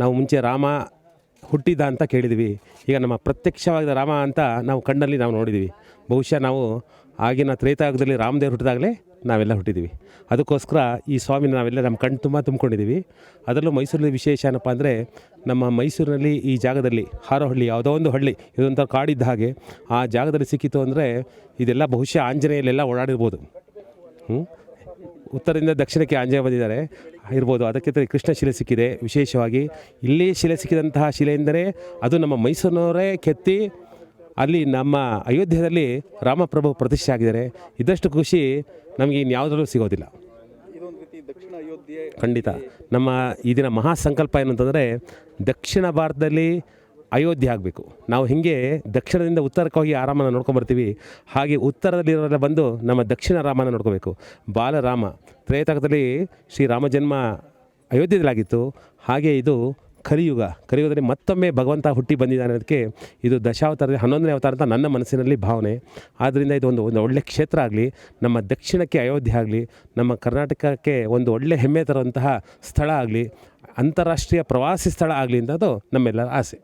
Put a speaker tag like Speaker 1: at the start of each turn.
Speaker 1: ನಾವು ಮುಂಚೆ ರಾಮ ಹುಟ್ಟಿದ ಅಂತ ಕೇಳಿದ್ವಿ. ಈಗ ನಮ್ಮ ಪ್ರತ್ಯಕ್ಷವಾದ ರಾಮ ಅಂತ ನಾವು ಕಣ್ಣಲ್ಲಿ ನಾವು ನೋಡಿದ್ದೀವಿ ಬಹುಶಃ ನಾವು ಆಗಿನ ತ್ರೇತಾಯುಗದಲ್ಲಿ ರಾಮದೇವ್ರು ಹುಟ್ಟಿದಾಗಲೇ ನಾವೆಲ್ಲ ಹುಟ್ಟಿದ್ವಿ. ಅದಕ್ಕೋಸ್ಕರ ಈ ಸ್ವಾಮಿನ ನಾವೆಲ್ಲ ನಮ್ಮ ಕಣ್ಣು ತುಂಬ ತುಂಬಿಕೊಂಡಿದ್ದೀವಿ ಅದರಲ್ಲೂ ಮೈಸೂರಿನ ವಿಶೇಷ ಏನಪ್ಪ ಅಂದರೆ ನಮ್ಮ ಮೈಸೂರಿನಲ್ಲಿ ಈ ಜಾಗದಲ್ಲಿ ಹಾರೋಹಳ್ಳಿ ಯಾವುದೋ ಒಂದು ಹಳ್ಳಿ, ಇದೊಂಥರ ಕಾಡಿದ್ದ ಹಾಗೆ ಆ ಜಾಗದಲ್ಲಿ ಸಿಕ್ಕಿತು ಅಂದರೆ ಇದೆಲ್ಲ ಬಹುಶಃ ಆಂಜನೇಯಲ್ಲೆಲ್ಲ ಓಡಾಡಿರ್ಬೋದು. ಹ್ಞೂ ಉತ್ತರದಿಂದ ದಕ್ಷಿಣಕ್ಕೆ ಆಂಜನೇಯ ಬಂದಿದ್ದಾರೆ. ಇರ್ಬೋದು, ಅದಕ್ಕೆ ಕೃಷ್ಣ ಶಿಲೆ ಸಿಕ್ಕಿದೆ. ವಿಶೇಷವಾಗಿ ಇಲ್ಲಿ ಶಿಲೆ ಸಿಕ್ಕಿದಂತಹ ಶಿಲೆ ಎಂದರೆ ಅದು ನಮ್ಮ ಮೈಸೂರಿನವರೇ ಕೆತ್ತಿ, ಅಲ್ಲಿ ನಮ್ಮ ಅಯೋಧ್ಯೆಯಲ್ಲಿ ರಾಮಪ್ರಭು ಪ್ರತಿಷ್ಠೆ ಆಗಿದ್ದಾರೆ. ಇದಷ್ಟು ಖುಷಿ ನಮಗೆ ಇನ್ಯಾವುದರಲ್ಲೂ ಸಿಗೋದಿಲ್ಲ.
Speaker 2: ದಕ್ಷಿಣ ಅಯೋಧ್ಯೆ
Speaker 1: ಖಂಡಿತ. ನಮ್ಮ ಈ ದಿನ ಮಹಾ ಸಂಕಲ್ಪ ಏನಂತಂದರೆ ದಕ್ಷಿಣ ಭಾರತದಲ್ಲಿ ಅಯೋಧ್ಯೆ ಆಗಬೇಕು. ನಾವು ಹೀಗೆ ದಕ್ಷಿಣದಿಂದ ಉತ್ತರಕ್ಕೆ ಹೋಗಿ ಆರಾಮನ ರಾಮನ ನೋಡ್ಕೊಂಬರ್ತೀವಿ. ಹಾಗೆ ಉತ್ತರದಲ್ಲಿರೋರೆಲ್ಲ ಬಂದು ನಮ್ಮ ದಕ್ಷಿಣ ರಾಮನ ನೋಡ್ಕೋಬೇಕು. ಬಾಲರಾಮ ತ್ರೇತಾಯುಗದಲ್ಲಿ ಶ್ರೀರಾಮ ಜನ್ಮ ಅಯೋಧ್ಯೆಯಲ್ಲಾಗಿತ್ತು. ಹಾಗೆ ಇದು ಕಲಿಯುಗ. ಕಲಿಯುಗದಲ್ಲಿ ಮತ್ತೊಮ್ಮೆ ಭಗವಂತ ಹುಟ್ಟಿ ಬಂದಿದ್ದಾನೆ ಅದಕ್ಕೆ ಇದು ದಶಾವತಾರದ ಹನ್ನೊಂದನೇ ಅವತಾರ ಅಂತ ನನ್ನ ಮನಸ್ಸಿನಲ್ಲಿ ಭಾವನೆ. ಆದ್ದರಿಂದ ಇದು ಒಂದು ಒಂದು ಒಳ್ಳೆಯ ಕ್ಷೇತ್ರ ಆಗಲಿ, ನಮ್ಮ ದಕ್ಷಿಣಕ್ಕೆ ಅಯೋಧ್ಯೆ ಆಗಲಿ, ನಮ್ಮ ಕರ್ನಾಟಕಕ್ಕೆ ಒಂದು ಒಳ್ಳೆಯ ಹೆಮ್ಮೆ ತರುವಂತಹ ಸ್ಥಳ ಆಗಲಿ, ಅಂತಾರಾಷ್ಟ್ರೀಯ ಪ್ರವಾಸಿ ಸ್ಥಳ ಆಗಲಿ ಅಂತದ್ದು ನಮ್ಮೆಲ್ಲರ ಆಸೆ.